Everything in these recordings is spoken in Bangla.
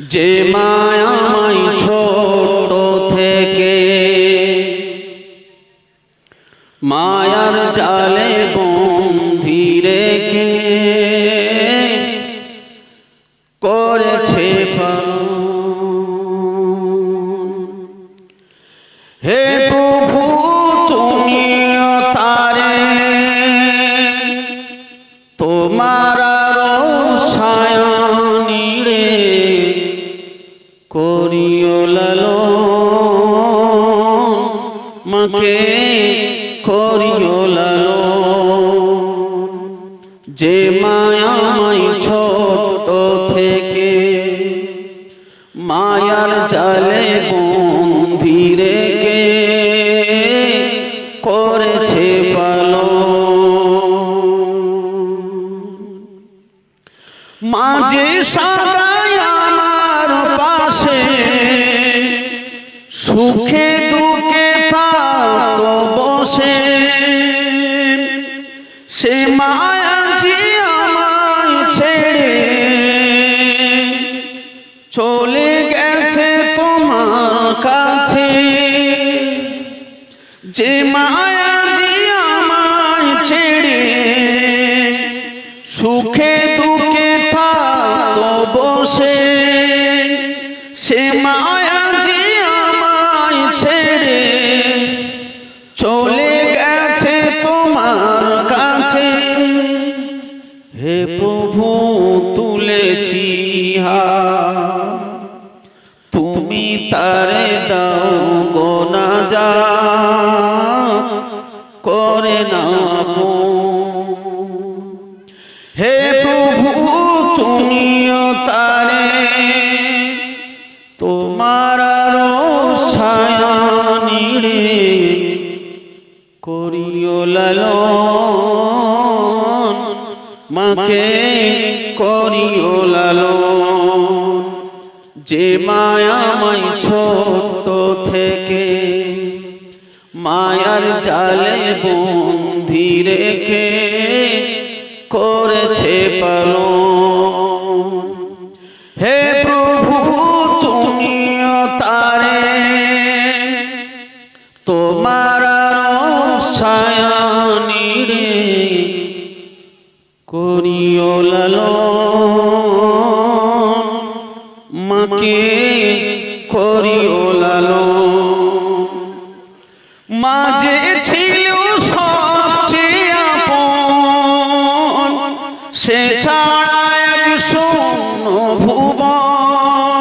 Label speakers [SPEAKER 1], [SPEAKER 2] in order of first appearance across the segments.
[SPEAKER 1] যে মায়ামাই ছোট থেকে মায়ার জালে বন্ধি রেখে করেছে হে প্রভু, তুমিও তারে। তোমার ছায়নিরে মাকে করিও লালো যে মায়ামাই ছোট থেকে মায়ার জালে বন্ধি রেখে করেছে পালো মাঝে সারাই আমার পাশে সুখে বসে সে মায়া যে আমায় ছেড়ে চলে গেছে তোমার কাছে। যে মায়া যে আমায় ছেড়ে সুখে দুঃখে থাকতো বসে, সে মায়া চলে গেছে তোমার কাছে। হে প্রভু তুলেছি তুমি তারে দাও গোনা যা করে না হে প্রভু তুমিও তারে। তোমার ছায়ানিরে লালন মাকে করিও লালন। যে মায়ামাই ছোট থেকে মায়ার জালে বন্ধি রেখে করেছে পালন। ছায়ানিরে করিও লালন, মাকে করিও লালন। মাঝে ছিল সবচেয়ে আপন, সে ছাড়া এক শূন্য ভুবন।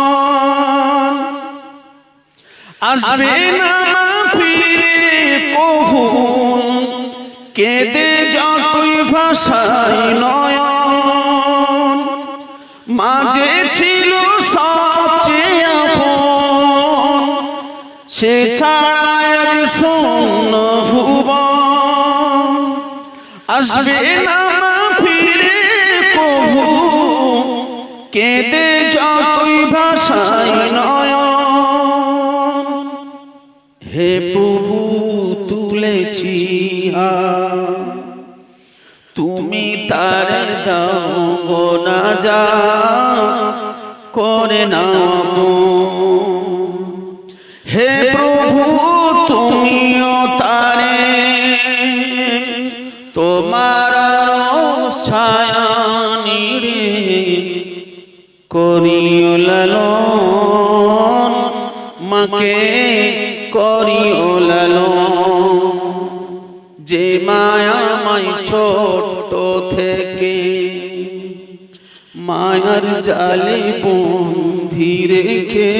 [SPEAKER 1] আসবে না ফিরে কভু কেঁদে যতই ভাষাই নয়ন। মাঝে ছিল সে ছাড়া এক শূন্য ভুবন। আসবে না ফিরে কভু কেঁদে যতই ভাষাই তুমি তার দাও গোনা যা করে না হে প্রভু, তুমিও তারে। তোমার ছায়ানিরে করিও লালন, মাকে করিও লালন। যে মায়ামাই ছোট থেকে মায়ার জালে বন্ধি রেখে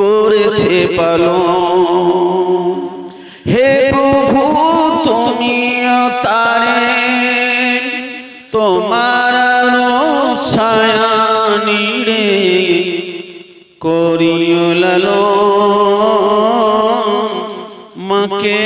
[SPEAKER 1] করেছে পালন। হে প্রভু তুমিও তারে তোমার ছায়ানিরে করিও লালন। মাকে